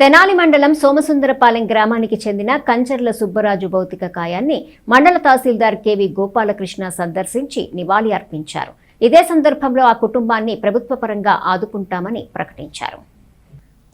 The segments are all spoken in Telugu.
తెనాలి మండలం సోమసుందరపాలెం గ్రామానికి చెందిన కంచర్ల సుబ్బరాజు భౌతిక కాయాన్ని మండల తహసీల్దార్ కెవి గోపాలకృష్ణ సందర్శించి నివాళి అర్పించారు. ఇదే సందర్భంలో ఆ కుటుంబాన్ని ప్రభుత్వ పరంగా ఆదుకుంటామని ప్రకటించారు.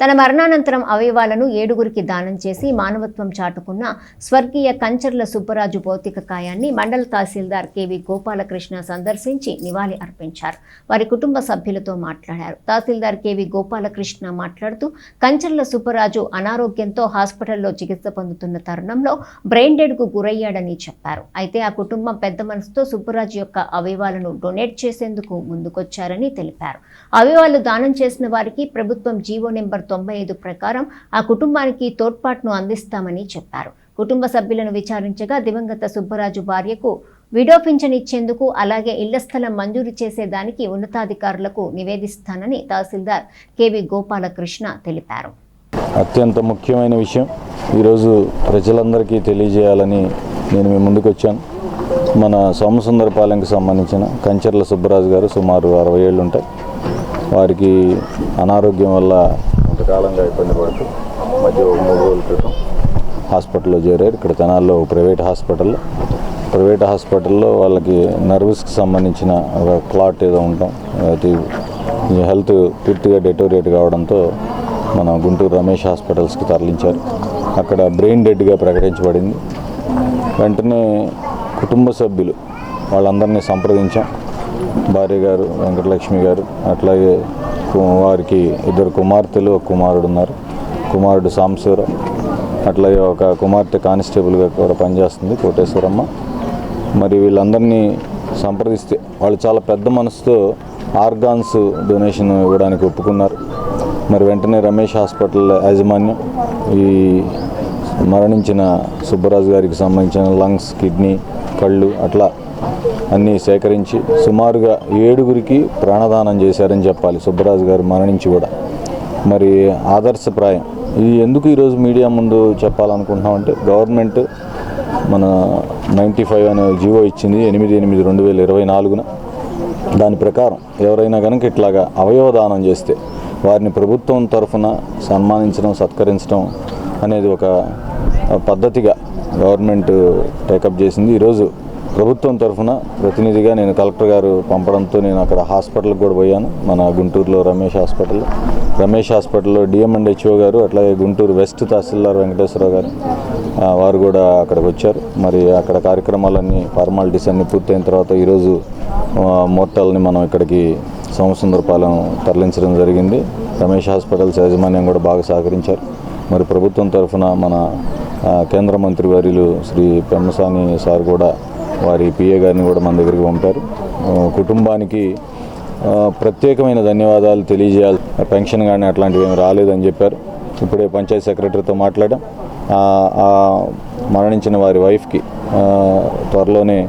తన మరణానంతరం అవయవాలను ఏడుగురికి దానం చేసి మానవత్వం చాటుకున్న స్వర్గీయ కంచర్ల సుబ్బరాజు భౌతిక కాయాన్ని మండల తహసీల్దార్ కెవి గోపాలకృష్ణ సందర్శించి నివాళి అర్పించారు. వారి కుటుంబ సభ్యులతో మాట్లాడారు. తహసీల్దార్ కెవి గోపాలకృష్ణ మాట్లాడుతూ కంచర్ల సుబ్బరాజు అనారోగ్యంతో హాస్పిటల్లో చికిత్స పొందుతున్న తరుణంలో బ్రెయిన్ డెడ్కు గురయ్యాడని చెప్పారు. అయితే ఆ కుటుంబం పెద్ద మనసుతో సుబ్బరాజు యొక్క అవయవాలను డొనేట్ చేసేందుకు ముందుకొచ్చారని తెలిపారు. అవయవాలు దానం చేసిన వారికి ప్రభుత్వం జీవో నెంబర్ తొంభై ఐదు ప్రకారం ఆ కుటుంబానికి తోడ్పాటును అందిస్తామని చెప్పారు. కుటుంబ సభ్యులను విచారించగా దివంగత సుబ్బరాజు భార్యకు విడో పింఛన్ ఇచ్చేందుకు అలాగే ఇళ్ళ స్థలం మంజూరు చేసేదానికి ఉన్నతాధికారులకు నివేదిస్తానని తహసీల్దార్ కెవి గోపాలకృష్ణ తెలిపారు. అత్యంత ముఖ్యమైన విషయం ఈరోజు ప్రజలందరికీ తెలియజేయాలని నేను మీ ముందుకు వచ్చాను మన సోమసుందరపాలెంకి సంబంధించిన కంచర్ల సుబ్బరాజు గారు సుమారు అరవై ఏళ్ళు ఉంటాయి. వారికి అనారోగ్యం వల్ల కొంతకాలంగా ఇబ్బంది పడుతూ మధ్య మూడు రోజుల క్రితం హాస్పిటల్లో చేరారు. ఇక్కడ తెనాల్లో ప్రైవేట్ హాస్పిటల్లో ప్రైవేట్ హాస్పిటల్లో వాళ్ళకి నర్వస్కి సంబంధించిన ఒక క్లాట్ ఏదో ఉండటం అది ఈ హెల్త్ పూర్తిగా డెటోరియేట్ కావడంతో మన గుంటూరు రమేష్ హాస్పిటల్స్కి తరలించారు. అక్కడ బ్రెయిన్ డెడ్గా ప్రకటించబడింది. వెంటనే కుటుంబ సభ్యులు వాళ్ళందరినీ సంప్రదించాం. భార్య గారు వెంకటలక్ష్మి గారు అట్లాగే వారికి ఇద్దరు కుమార్తెలు ఒక కుమారుడు ఉన్నారు. కుమారుడు సాంబశివరావు అట్లాగే ఒక కుమార్తె కానిస్టేబుల్గా కూడా పనిచేస్తుంది కోటేశ్వరమ్మ. మరి వీళ్ళందరినీ సంప్రదిస్తే వాళ్ళు చాలా పెద్ద మనసుతో ఆర్గాన్స్ డొనేషన్ ఇవ్వడానికి ఒప్పుకున్నారు. మరి వెంటనే రమేష్ హాస్పిటల్ యాజమాన్యం ఈ మరణించిన సుబ్బరాజు గారికి సంబంధించిన లంగ్స్ కిడ్నీ కళ్ళు అట్లా అన్నీ సేకరించి సుమారుగా ఏడుగురికి ప్రాణదానం చేశారని చెప్పాలి. సుబ్బరాజు గారు మరణించి కూడా. మరి ఆదర్శప్రాయం. ఇది ఎందుకు ఈరోజు మీడియా ముందు చెప్పాలనుకుంటున్నామంటే గవర్నమెంట్ మన నైంటీ ఫైవ్ అనే జీవో ఇచ్చింది ఎనిమిది ఎనిమిది రెండు వేల ఇరవై నాలుగున. దాని ప్రకారం ఎవరైనా కనుక ఇట్లాగా అవయవదానం చేస్తే వారిని ప్రభుత్వం తరఫున సన్మానించడం సత్కరించడం అనేది ఒక పద్ధతిగా గవర్నమెంట్ టేకప్ చేసింది. ఈరోజు ప్రభుత్వం తరఫున ప్రతినిధిగా నేను కలెక్టర్ గారు పంపడంతో నేను అక్కడ హాస్పిటల్కి కూడా పోయాను. మన గుంటూరులో రమేష్ హాస్పిటల్. రమేష్ హాస్పిటల్లో డిఎం అండ్ హెచ్ఓ గారు అట్లాగే గుంటూరు వెస్ట్ తహసీల్దార్ వెంకటేశ్వరరావు గారు వారు కూడా అక్కడికి వచ్చారు. మరి అక్కడ కార్యక్రమాలన్నీ ఫార్మాలిటీస్ అన్నీ పూర్తయిన తర్వాత ఈరోజు మోర్టల్ని మనం ఇక్కడికి సోమసుందరపాలెం తరలించడం జరిగింది. రమేష్ హాస్పిటల్స్ యాజమాన్యం కూడా బాగా సహకరించారు. మరి ప్రభుత్వం తరఫున మన కేంద్ర మంత్రి వర్యులు శ్రీ పెమ్మసాని సార్ కూడా వారి పిఏ గారిని కూడా మన దగ్గరికి పంపారు. కుటుంబానికి ప్రత్యేకమైన ధన్యవాదాలు తెలియజేయాలి. పెన్షన్ కానీ అట్లాంటివి ఏమి రాలేదని చెప్పారు. ఇప్పుడే పంచాయత్ సెక్రటరీతో మాట్లాడాం. ఆ, మరణించిన వారి వైఫ్కి త్వరలోనే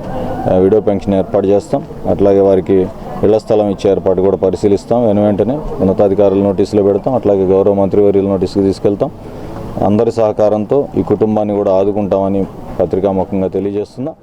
విడో పెన్షన్ ఏర్పాటు చేస్తాం. అట్లాగే వారికి ఇళ్ళ స్థలం ఇచ్చే ఏర్పాటు కూడా పరిశీలిస్తాం. వెను వెంటనే ఉన్నతాధికారుల నోటీసులో పెడతాం. అట్లాగే గౌరవ మంత్రివర్యుల నోటీసుకు తీసుకెళ్తాం. అందరి సహకారంతో ఈ కుటుంబాన్ని కూడా ఆదుకుంటామని పత్రికాముఖంగా తెలియజేస్తున్నాం.